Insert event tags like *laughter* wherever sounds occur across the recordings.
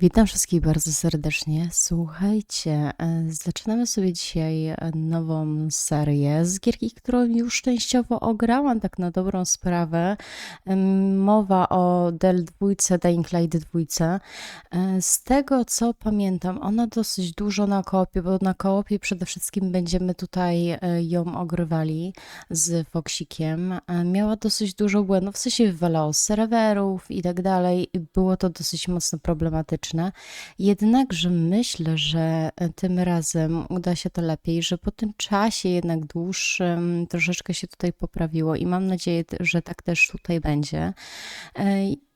Witam wszystkich bardzo serdecznie. Słuchajcie, e, zaczynamy sobie dzisiaj e, nową serię z gierki, którą już częściowo ograłam, tak na dobrą sprawę. Mowa o Del 2, Dying Light 2. E, Z tego co pamiętam, ona dosyć dużo na koopie, bo na koopie przede wszystkim będziemy tutaj ją ogrywali z Foxikiem. Miała dosyć dużo błędów, w sensie wywalało z serwerów i tak dalej. Było to dosyć mocno problematyczne. Jednakże myślę, że e, tym razem uda się to lepiej, że po tym czasie jednak dłuższym troszeczkę się tutaj poprawiło i mam nadzieję, że tak też tutaj będzie.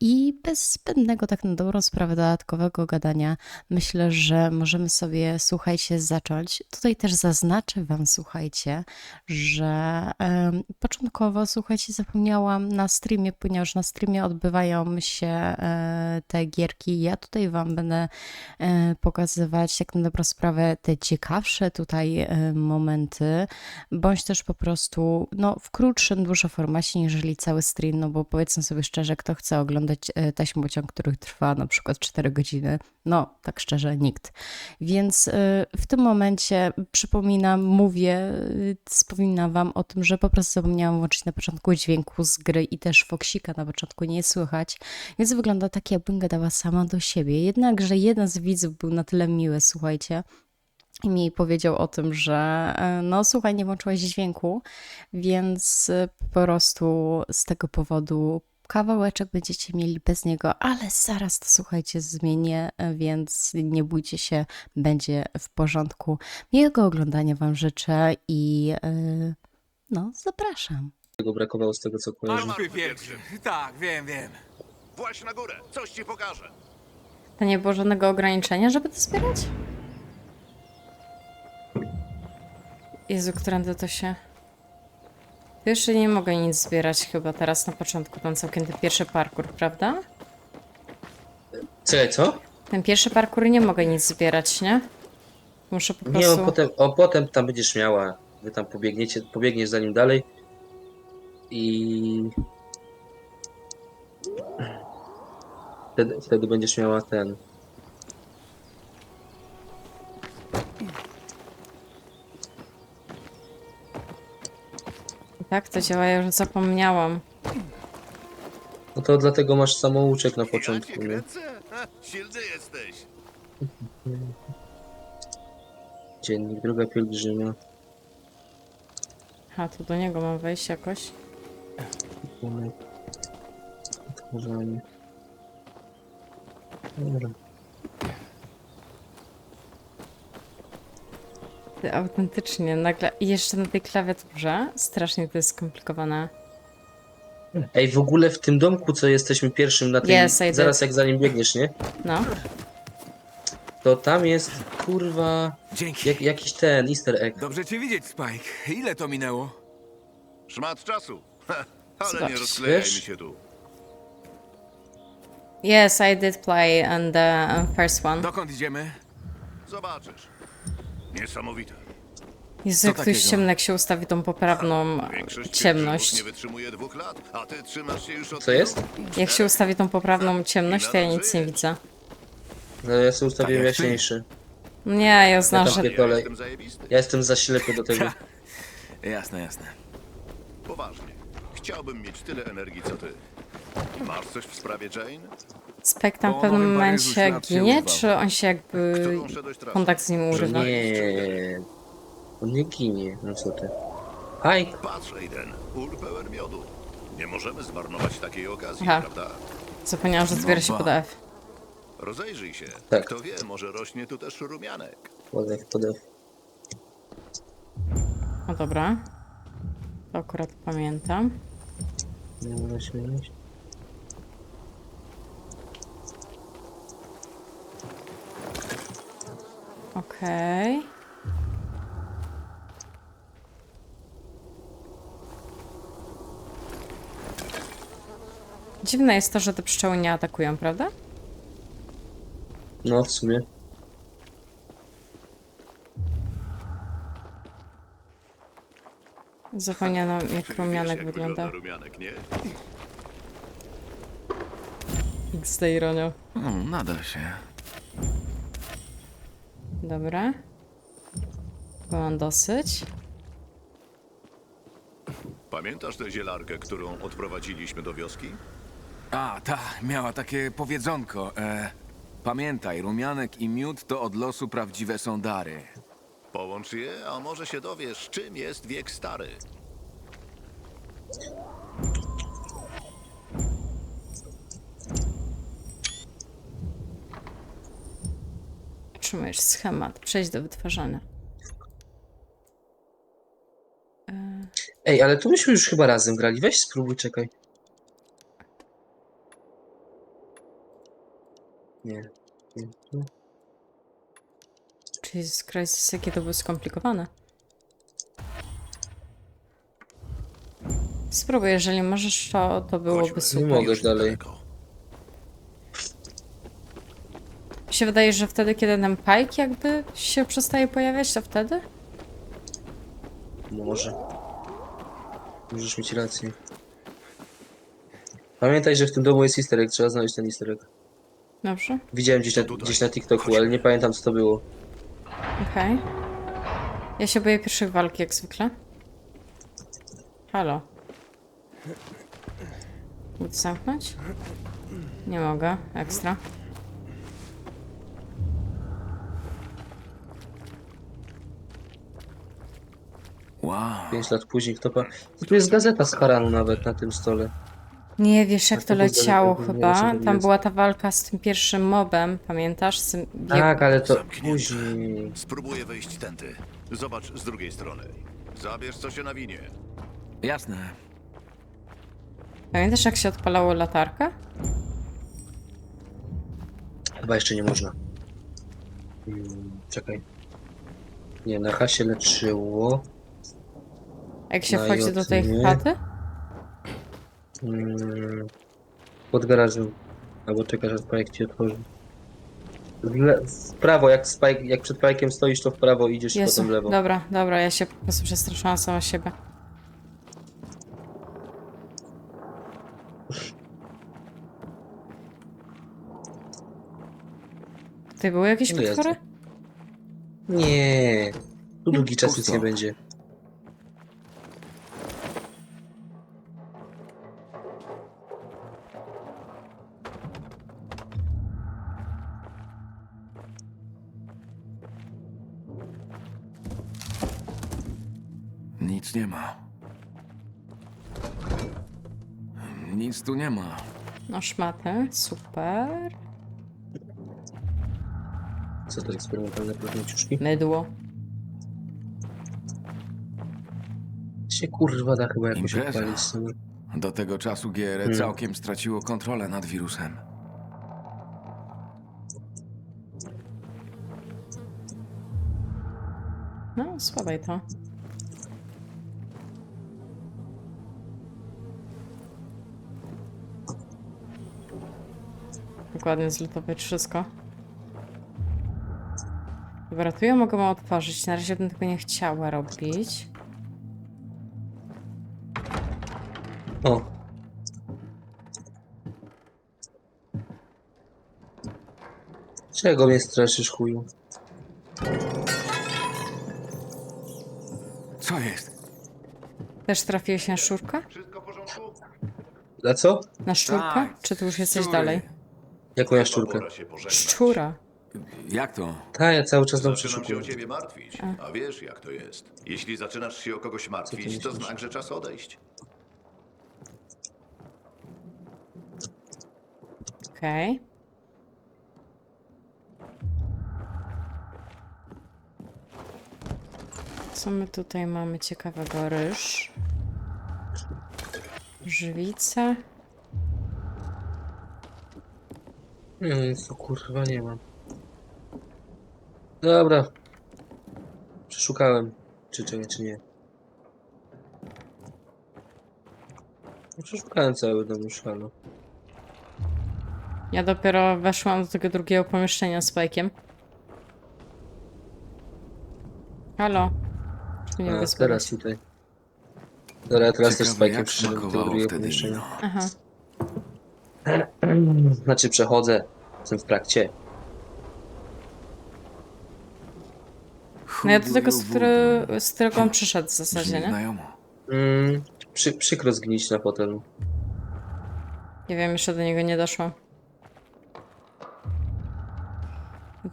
I bez zbędnego, tak na dobrą sprawę, dodatkowego gadania, myślę, że możemy sobie, słuchajcie, zacząć. Tutaj też zaznaczę Wam, słuchajcie, że em, początkowo, słuchajcie, zapomniałam na streamie, ponieważ na streamie odbywają się e, te gierki. Ja tutaj Wam będę e, pokazywać, jak na dobrą sprawę, te ciekawsze tutaj e, momenty, bądź też po prostu no, w krótszym dużo formacie, niżeli cały stream, no bo powiedzmy sobie szczerze, kto chce oglądać e, taśmociąg, który trwa na przykład 4 godziny, no tak szczerze nikt. Więc e, w tym momencie przypominam, mówię, e, wspominam wam o tym, że po prostu zapomniałam włączyć na początku dźwięku z gry i też Foxika na początku nie słychać, więc wygląda tak, jakbym gadała sama do siebie. Jednakże jeden z widzów był na tyle miły, słuchajcie, i mi powiedział o tym, że no słuchaj, nie włączyłaś dźwięku, więc po prostu z tego powodu kawałeczek będziecie mieli bez niego, ale zaraz to słuchajcie zmienię, więc nie bójcie się, będzie w porządku. Miłego oglądania wam życzę i e, no zapraszam. Tego brakowało z tego co kojarzę. Pierwszy. Tak, wiem, wiem. Właź na górę, coś ci pokażę. To nie było żadnego ograniczenia, żeby to zbierać? Jezu, którędy to się... Jeszcze nie mogę nic zbierać chyba teraz na początku, ten całkiem ten pierwszy parkour, prawda? Czekaj, co? Ten pierwszy parkour nie mogę nic zbierać, nie? Muszę po Nie, prostu... on potem, o, potem tam będziesz miała. Wy tam pobiegniecie, pobiegniesz za nim dalej. I... Wtedy, wtedy będziesz miała ten... Tak, to działa, ja już zapomniałam. No to dlatego masz samouczek na początku, nie? Ha, silny jesteś. Dziennik, droga pielgrzyma. A, tu do niego mam wejść jakoś. Kuponek. Odkażanie. Dobra. Ty, autentycznie, nagle... I jeszcze na tej klawiaturze strasznie to jest skomplikowane. Ej, w ogóle w tym domku, co jesteśmy pierwszym na tym, Yes, I did. zaraz jak za nim biegniesz, nie? No. To tam jest, kurwa, Dzięki. jak, jakiś ten easter egg. Dobrze cię widzieć, Spike. Ile to minęło? Szmat czasu. Ha, *laughs* ale Zobacz, nie rozklejaj mi wiesz? się tu. Yes, I did play on the uh, first one. Dokąd idziemy? Zobaczysz. Niesamowite. Jezu, jak tu jest takiego? ciemno, jak się ustawi tą poprawną Większość ciemność. nie wytrzymuje dwóch lat, a ty trzymasz się już od Co jest? Jak się ustawi tą poprawną ciemność, to ja nic nie widzę. No ja sobie ustawiłem Tak jak ty. jaśniejszy. Nie, ja Ja znasz, tam że... pierdolę. Ja jestem zajebisty. Ja jestem za ślepy do tego. *laughs* Jasne, jasne. Poważnie. Chciałbym mieć tyle energii, co ty. Masz coś w sprawie Jane? Spek tam w pewnym momencie się ginie, czy on się jakby... Którą szedłeś trasą? kontakt z nim Że urywa? nie. On nie ginie. No co ty. Aj! Patrz, Aiden. Ul pełen miodu. Nie możemy zmarnować takiej okazji, Aha. prawda? Zapomniałam, że zbiera się No pod. F. Rozejrzyj się. Tak. Kto wie, może rośnie tu też rumianek. Podew, podew. No dobra. To akurat pamiętam. Nie mogę śmieć. Okej. Dziwne jest to, że te pszczoły nie atakują, prawda? No w sumie. Zapomniano jak rumianek jak wygląda. rumianek, nie? XD ironią. Hmm, nada się. Dobra. Bo mam dosyć. Pamiętasz tę zielarkę, którą odprowadziliśmy do wioski? A, ta, miała takie powiedzonko. E, pamiętaj, rumianek i miód to od losu prawdziwe są dary. Połącz je, a może się dowiesz, czym jest wiek stary. Otrzymujesz schemat. Przejść do wytwarzania. Ej, ale tu myśmy już chyba razem grali. Weź spróbuj, czekaj. Nie. nie. tu. Jesus Christ, jakie to było skomplikowane. Spróbuj, jeżeli możesz, to, to byłoby Chodźmy, super. mogę już dalej. Mi się wydaje, że wtedy, kiedy ten pike jakby się przestaje pojawiać, to wtedy? Może. Możesz mieć rację. Pamiętaj, że w tym domu jest easter egg. Trzeba znaleźć ten easter egg. Dobrze, Widziałem gdzieś na, gdzieś na TikToku, ale nie pamiętam co to było. okej. Ja się boję pierwszych walk, jak zwykle. Halo. Mogę zamknąć? Nie mogę, ekstra. Wow. 5 lat później, kto pa... To tu jest gazeta z Haranu nawet na tym stole. Nie wiesz, jak A to leciało chyba. Tam jest. była ta walka z tym pierwszym mobem, pamiętasz? Z tym Tak, ale to Zamknięte. później. Spróbuję wejść tędy. Zobacz z drugiej strony. Zabierz, co się nawinie. Jasne. Pamiętasz, jak się odpalało latarkę? Chyba jeszcze nie można. Hmm, czekaj. Nie, na H się leczyło. Jak się Na wchodzi do tej chaty? Hmm, pod garażem. Albo czekasz, aż Spike ci otworzy. W, le- w prawo, jak, Spike, jak przed Pike'iem stoisz, to w prawo idziesz Jezu, potem w lewo. dobra, dobra, ja się po prostu przestraszyłam sama siebie. Tutaj były jakieś No potwory? Nie. Tu długi czas nic nie będzie. Nic nie ma. Nic tu nie ma. No szmaty, super. Co to eksperymentalne promieniuszki? Mydło. Się kurwa da chyba jakoś Impreza. odpalić sobie. Do tego czasu GR Hmm. całkiem straciło kontrolę nad wirusem. No, słabej to. Dokładnie zlutować wszystko. Dobra, tu ja mogę ją otworzyć. Na razie bym tego nie chciała robić. O. Czego mnie straszysz, chuju? Co jest? Też trafiłeś na szczurka? Wszystko w porządku? A co? Na szczurka? Tak, Czy tu już jesteś szczury. dalej? Jaką ja szczurkę? Pora się pożegnać. Szczura. Jak to? Ta, ja cały czas mam Zaczynam się o przeszukuję. ciebie martwić, a wiesz jak to jest. Jeśli zaczynasz się o kogoś martwić, to myślisz? znak, że czas odejść. Okej. Co my tutaj mamy ciekawego? Ryż. Żywica. Nie, nic tu kurwa nie mam. Dobra. Przeszukałem. Czy czego, czy nie. No, Przeszukałem cały dom już, halo. Ja dopiero weszłam do tego drugiego pomieszczenia z bajkiem. Halo. Czy mnie A, wysłałeś? teraz tutaj. Dobra, ja teraz też z Ciekawe, Spike'em jak przyszedłem do smakowało drugiego wtedy pomieszczenia. wino. Aha. *clears throat* Znaczy przechodzę, jestem w trakcie. No ja do tego, z, który, z którego on przyszedł w zasadzie, nie? znajomo. Mm, przy, przykro zgnić na fotelu. Nie wiem, jeszcze do niego nie doszło.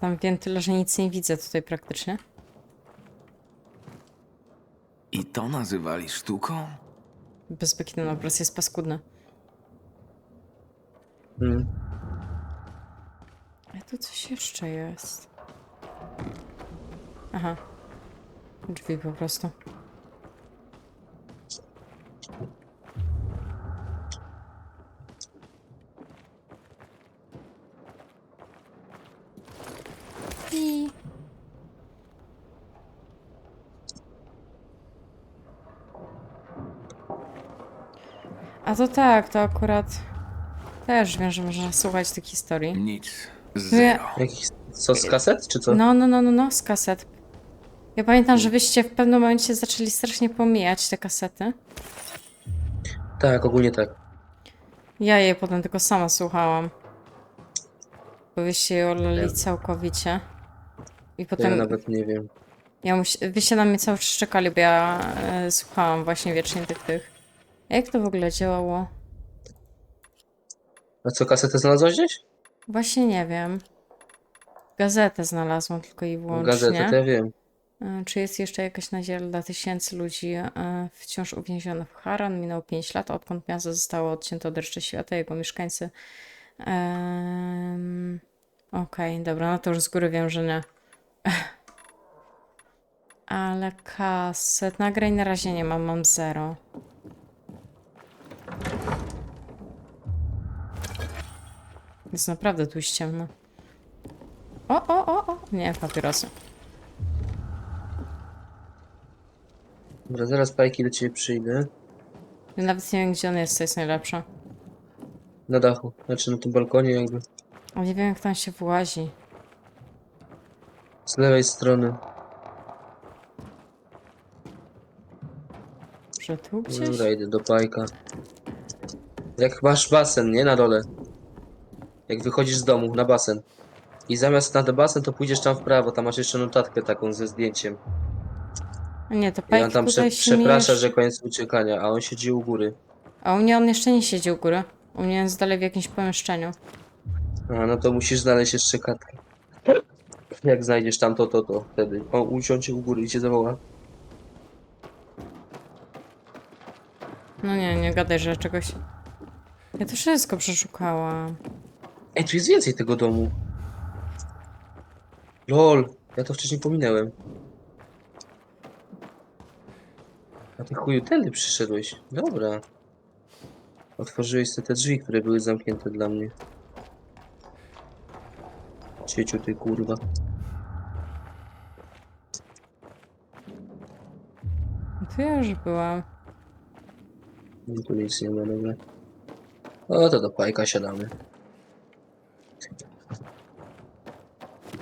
Tam wiem tyle, że nic nie widzę tutaj praktycznie. I to nazywali sztuką? Bez bekitu na obraz jest paskudny. Mm. Tu coś jeszcze jest. Aha. Drzwi po prostu. I... A to tak, to akurat też wiem, że można słuchać tych historii. Nic. Nie. Zero. Jakiś, co z kaset, czy co? No, no, no, no, no, z kaset. Ja pamiętam, że wyście w pewnym momencie zaczęli strasznie pomijać te kasety. Tak, ogólnie tak. Ja je potem tylko sama słuchałam. Bo wyście je olali Ja- całkowicie. I To ja potem nawet nie wiem. ja musi... wyście na mnie cały czas czekali, bo ja e, słuchałam właśnie wiecznie tych tych. Jak to w ogóle działało? A co, kasetę znalazłeś gdzieś? Właśnie nie wiem. Gazetę znalazłam tylko i wyłącznie. Gazetę, to ja wiem. E, Czy jest jeszcze jakaś nadzieja dla tysięcy ludzi e, wciąż uwięzionych w Haran? Minęło 5 lat, odkąd miasto zostało odcięte od reszty świata, jego mieszkańcy. Em, Okej, dobra, no to już z góry wiem, że nie. *laughs* Ale kaset, nagrań na razie nie mam, mam zero. Jest naprawdę tu ściemno. O, o, o, o! Nie, papierosy. Dobra, zaraz pajki do ciebie przyjdę. Ja nawet nie wiem, gdzie on jest, co jest najlepsze. Na dachu, znaczy na tym balkonie jakby. A nie wiem, jak tam się włazi. Z lewej strony. Że tu gdzieś? Dobra, idę do pajka. Jak masz basen, nie? Na dole. Jak wychodzisz z domu, na basen. I zamiast na ten basen, to pójdziesz tam w prawo. Tam masz jeszcze notatkę taką ze zdjęciem. A Nie, to I on tam prze, tutaj się przeprasza, że koniec uciekania, a on siedzi u góry. A u mnie on jeszcze nie siedzi u góry. U mnie jest dalej w jakimś pomieszczeniu. A, no to musisz znaleźć jeszcze kartkę. Jak znajdziesz tam to, to, to wtedy. On usiądzie u góry i cię zawoła. No nie, nie gadaj, że czegoś... Ja to wszystko przeszukałam. Ej, tu jest więcej tego domu. Lol, ja to wcześniej pominęłem. A ty chuju, tędy przyszedłeś. Dobra. Otworzyłeś sobie te drzwi, które były zamknięte dla mnie. Cieciu ty kurwa. No tu ja już byłam. No tu nic nie ma, dobra. O, to do pajka siadamy.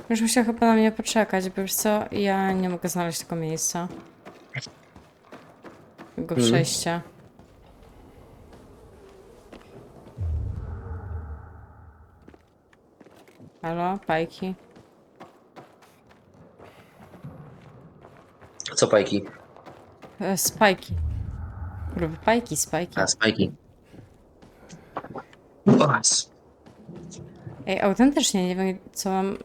Już musiał chyba na mnie poczekać, bo już co, ja nie mogę znaleźć tego miejsca. Tego Mhm. przejścia. Halo, Pajki? Co pajki? E, spajki. Kurwa, Pajki, spajki. A, spajki. Ej, autentycznie nie wiem, co mam...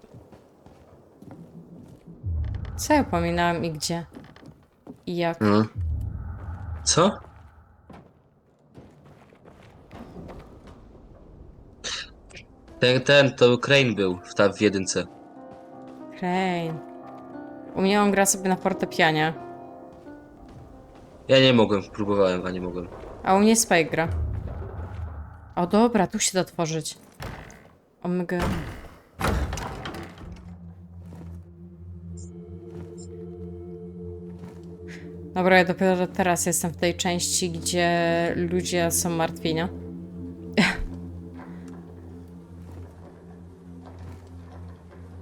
Co ja pominęłam i gdzie? I jak? Mhm. Co? Ten, ten, to Crane był w, ta, w jedynce. Crane. U mnie on gra sobie na fortepianie, Ja nie mogłem, próbowałem, a nie mogłem. a u mnie Spike gra. O dobra, tu się da tworzyć. Omega. Dobra, ja dopiero teraz jestem w tej części, gdzie ludzie są martwi, nie? *laughs*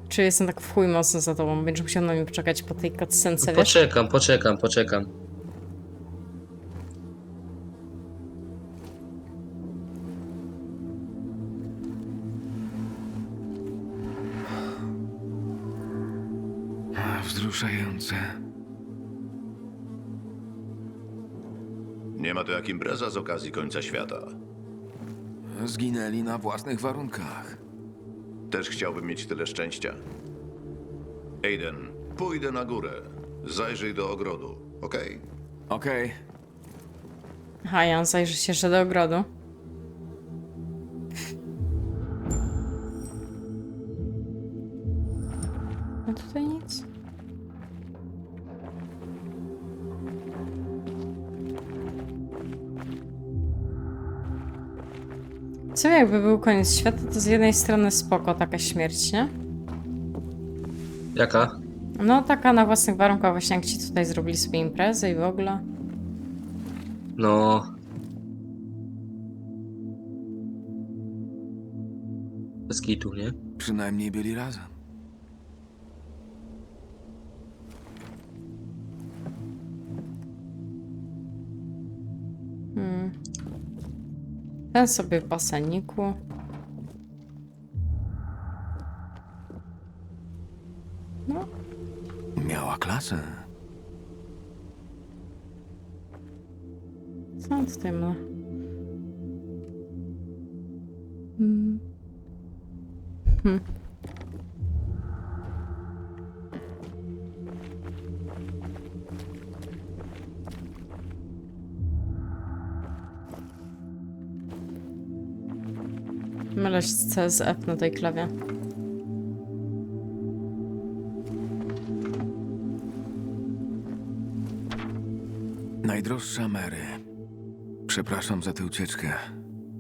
Czy jestem tak w chuj mocno za tobą? Będziesz musiał na mnie poczekać po tej cutscence, wiesz? Poczekam, poczekam, poczekam. Wzruszające. Nie ma to jak impreza z okazji końca świata. Zginęli na własnych warunkach. Też chciałbym mieć tyle szczęścia. Aiden, pójdę na górę. Zajrzyj do ogrodu, okej? Okej, Aha, Jan zajrzy się jeszcze do ogrodu. Co jakby był koniec świata, to z jednej strony spoko taka śmierć, nie? Jaka? No taka na własnych warunkach właśnie jak ci tutaj zrobili sobie imprezę i w ogóle. No. Bez kitu, nie? przynajmniej byli razem. Ten sobie w baseniku. No, Miała klasę. co on tutaj ma? Hmm. Mylę się z CSF na tej klawie. Najdroższa Mary. Przepraszam za tę ucieczkę.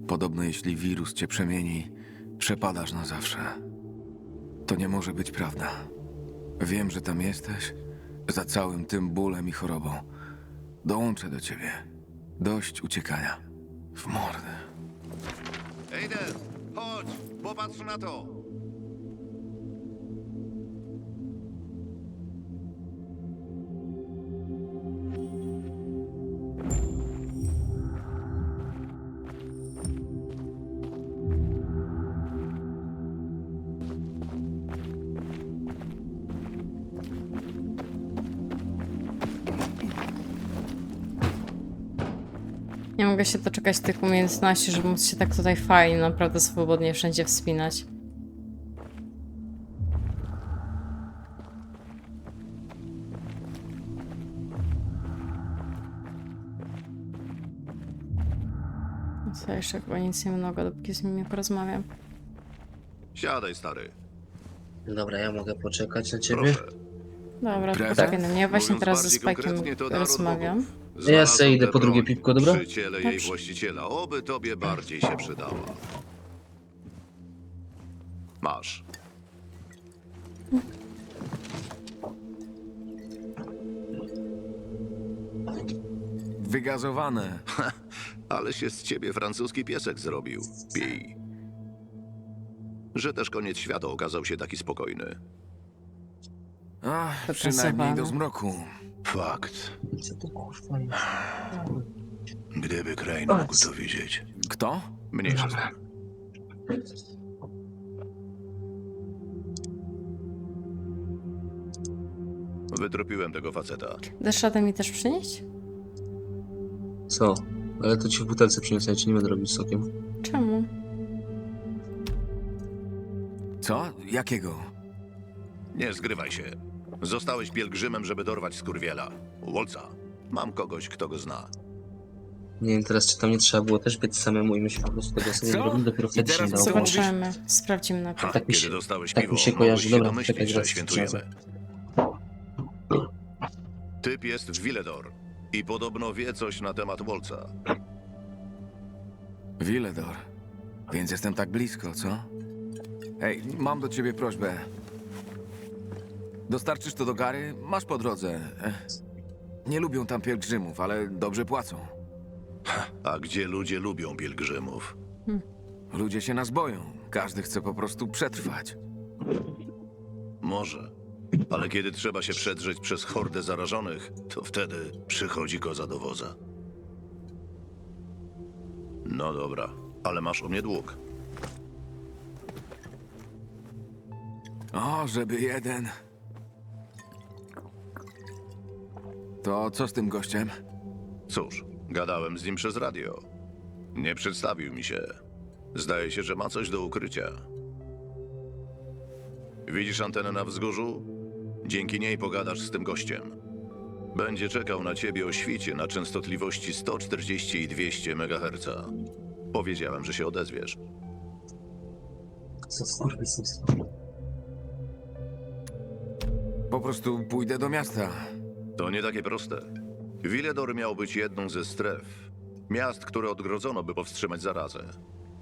Podobno jeśli wirus cię przemieni, przepadasz na zawsze. To nie może być prawda. Wiem, że tam jesteś, za całym tym bólem i chorobą. Dołączę do ciebie. Dość uciekania. W mordę. Aiden, chodź, popatrz na to. Mogę się doczekać tych umiejętności, żeby móc się tak tutaj fajnie, naprawdę swobodnie wszędzie wspinać. Co jeszcze chyba nic nie mogę, dopóki z nim nie porozmawiam. Siadaj, stary. Dobra, ja mogę poczekać na ciebie. Proszę. Dobra, to Prezent? poczekaj na mnie. Ja właśnie Mówiąc teraz ze bardziej Spike'em konkretnie, to naród rozmawiam. bogów. Ja se idę po drugie piwko, dobra? Przy ciele jej Dobrze. właściciela. Oby tobie bardziej się przydała. Masz. Wygazowane. *laughs* Ale się z ciebie francuski piesek zrobił. Pij. Że też koniec świata okazał się taki spokojny. Ach, przynajmniej do zmroku. Fakt. Co to kurwa jest? Gdyby Crane mógł to widzieć. Kto? Mniejsza z tym. Wytropiłem tego faceta. Dasz radę mi też przynieść? Co? Ale to ci w butelce przyniosę, ja ci nie będę robić sokiem. Czemu? Co? Jakiego? Nie zgrywaj się. Zostałeś pielgrzymem, żeby dorwać skurwiela. Wolca. Mam kogoś, kto go zna. Nie wiem teraz, czy tam nie trzeba było też biec samemu i my się po prostu tego sobie Co? nie robimy, dopiero I wtedy się teraz dało włączyć. Zobaczymy. Sprawdzimy na Ha, Tak mi kiedy się- dostałeś tak piwo, mi się mogłeś kojarzy. się Dobra, domyślić, że zaraz świętujemy. Typ jest w Villedor i podobno wie coś na temat Wolca. Villedor. Więc jestem tak blisko, co? Hej, mam do ciebie prośbę. Dostarczysz to do Gary? Masz po drodze. Ech. Nie lubią tam pielgrzymów, ale dobrze płacą. A gdzie ludzie lubią pielgrzymów? Ludzie się nas boją. Każdy chce po prostu przetrwać. Może. Ale kiedy trzeba się przedrzeć przez hordę zarażonych, to wtedy przychodzi koza do woza. No dobra, ale masz u mnie dług. O, żeby jeden. To co z tym gościem? Cóż, gadałem z nim przez radio. Nie przedstawił mi się. Zdaje się, że ma coś do ukrycia. Widzisz antenę na wzgórzu? Dzięki niej pogadasz z tym gościem. Będzie czekał na ciebie o świcie na częstotliwości 140 i 200 MHz. Powiedziałem, że się odezwiesz. Co skurwysyn. Po prostu pójdę do miasta. To nie takie proste. Villedor miał być jedną ze stref. Miast, które odgrodzono, by powstrzymać zarazę.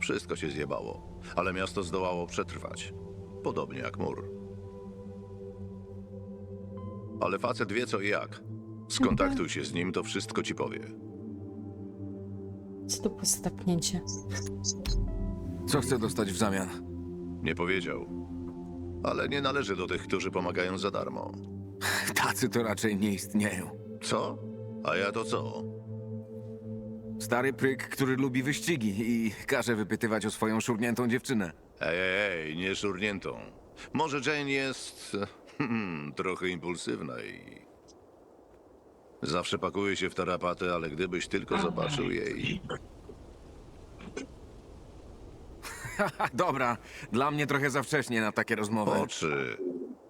Wszystko się zjebało, ale miasto zdołało przetrwać. Podobnie jak mur. Ale facet wie co i jak. Skontaktuj się z nim, to wszystko ci powie. Co to postapnięcie? Co chcę dostać w zamian? Nie powiedział. Ale nie należy do tych, którzy pomagają za darmo. *laughs* Tacy to raczej nie istnieją. Co? A ja to co? Stary pryk, który lubi wyścigi i każe wypytywać o swoją szurniętą dziewczynę. Ej, ej, ej, nie szurniętą. Może Jane jest hmm, *laughs* trochę impulsywna i... Zawsze pakuje się w tarapaty, ale gdybyś tylko zobaczył jej... *laughs* Dobra, dla mnie trochę za wcześnie na takie rozmowy. Oczy.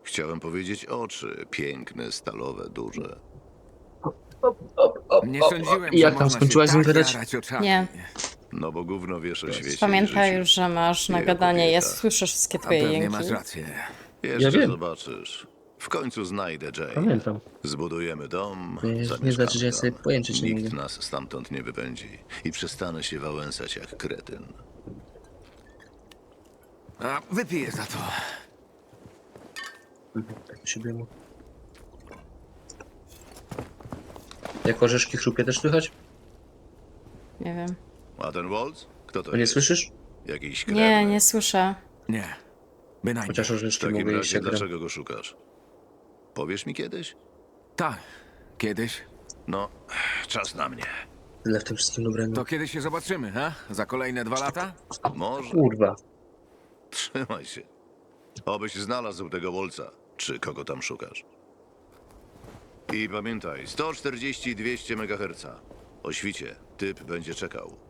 Chciałem powiedzieć oczy. Piękne, stalowe, duże. Nie sądziłem, I jak że tam, można skończyłaś się tak gadać? jarać oczami. Nie. No bo gówno wiesz o świecie i Pamiętaj życiu. już, że masz na Nie, gadanie. Ja kobieta. słyszę wszystkie A twoje pewnie jęki. masz rację. Jeszcze Ja wiem. zobaczysz. W końcu znajdę Jane. Pamiętam. Zbudujemy dom. Nie- nie zamieszkamy znaczy, że ja sobie tam. pojęcia nie Nikt mogę. nas stamtąd nie wypędzi i przestanę się wałęsać jak kretyn. A wypiję za to. Tak się. Jak orzeszki chrupie też słychać? Nie wiem. A ten Waltz? Kto to To nie jest? słyszysz? Jakiś Nie, nie słyszę. Nie. Bynajmniej. Chociaż W orzeszki takim razie jak dlaczego go szukasz? Powiesz mi kiedyś? Tak. Kiedyś. No, czas na mnie. Tyle w tym wszystkim dobrego. To kiedy się zobaczymy, ha? Za kolejne dwa lata? Może. Kurwa. Trzymaj się. Obyś znalazł tego Wolca, czy kogo tam szukasz. I pamiętaj, 140-200 MHz. O świcie, typ będzie czekał.